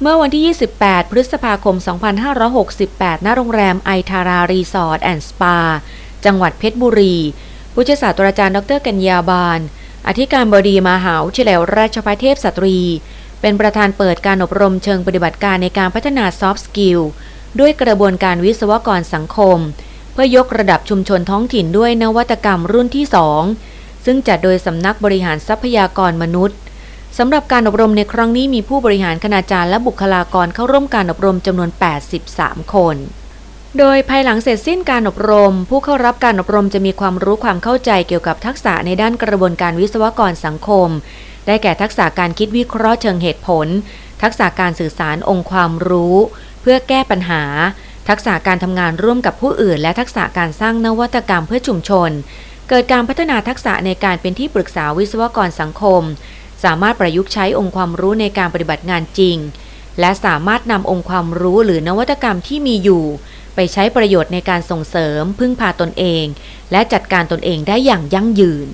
เมื่อวันที่ 28 พฤษภาคม 2568 ณ โรงแรมไอทารารีสอร์ทแอนด์สปา จังหวัดเพชรบุรี ผู้ช่วยศาสตราจารย์ดรกัญญาบาล อธิการบดีมหาวิทยาลัยราชภัฏเทพสตรี เป็นประธานเปิดการอบรมเชิงปฏิบัติการในการพัฒนาซอฟต์สกิลด้วยกระบวนการวิศวกรสังคม เพื่อยกระดับชุมชนท้องถิ่นด้วยนวัตกรรมรุ่นที่ 2 ซึ่งจัดโดยสำนักบริหารทรัพยากรมนุษย์ สำหรับการอบรมในครั้งนี้มีผู้บริหารคณาจารย์และบุคลากรเข้าร่วมการอบรมจำนวน 83 คน โดยภายหลังเสร็จสิ้นการอบรม ผู้เข้ารับการอบรมจะมีความรู้ความเข้าใจเกี่ยวกับทักษะในด้านกระบวนการวิศวกรสังคม ได้แก่ทักษะการคิดวิเคราะห์เชิงเหตุผล ทักษะการสื่อสารองค์ความรู้ เพื่อแก้ปัญหา ทักษะการทำงานร่วมกับผู้อื่น และทักษะการสร้างนวัตกรรมเพื่อชุมชน เกิดการพัฒนาทักษะในการเป็นที่ปรึกษาวิศวกรสังคม สามารถประยุกต์ใช้องค์ความรู้ในการปฏิบัติงานจริง และสามารถนำองค์ความรู้หรือนวัตกรรมที่มีอยู่ ไปใช้ประโยชน์ในการส่งเสริม พึ่งพาตนเอง และจัดการตนเองได้อย่างยั่งยืน